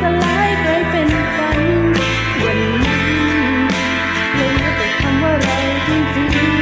สลายกลายเป็นฝันวันนั้นเลยแต่คำว่าเราจริง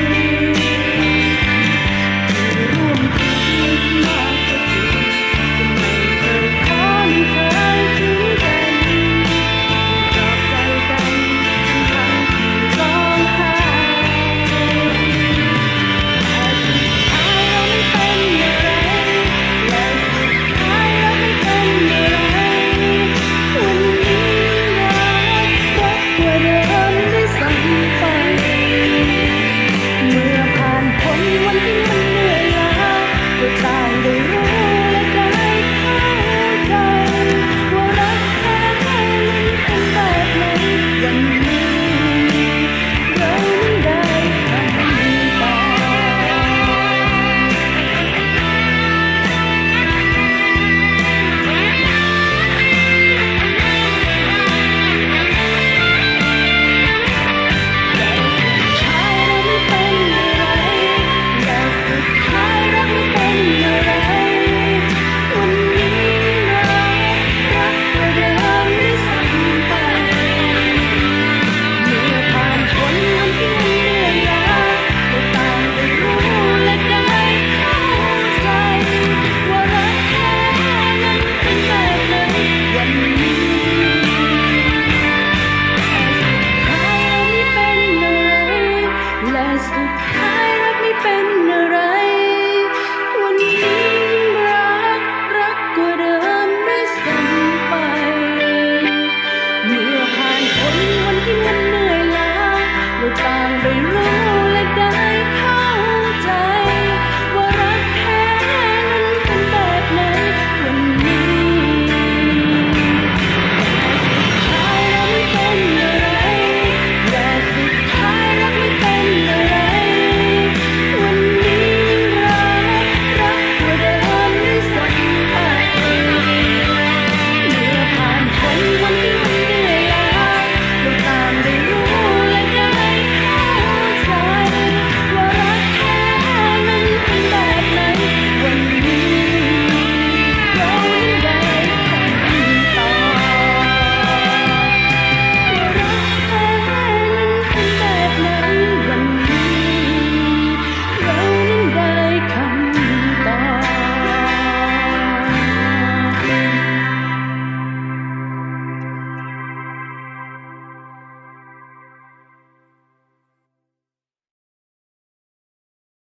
happened.